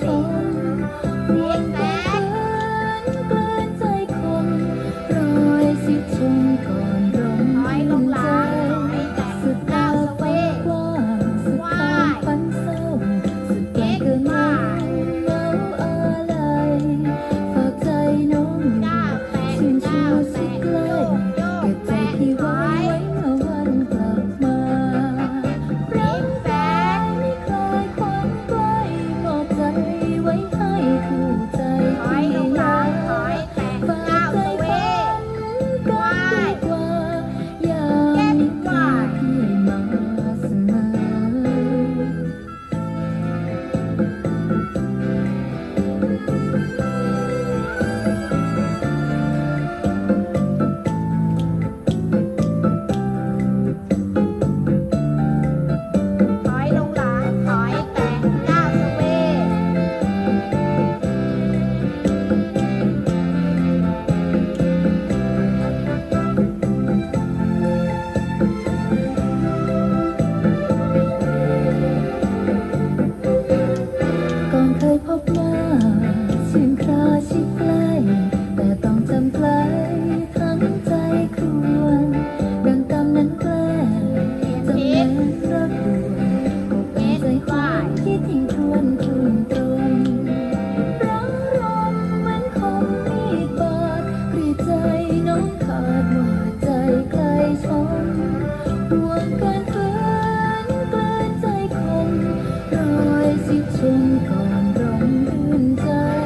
สน เคยพบหน้าชื่นคราชิดใกล้แต่ต้องจำไกลทั้งใจควนดังกำนั้นแกลจำแนกรักรวนใจความคิทิ้งทวนทวนตนรังรมเหมือนคมมีบาดกรีใจน้องขาดหาใจไกลช้ำห่วงการฝืนกลืนใจคงรอยสิชมก่อน 你在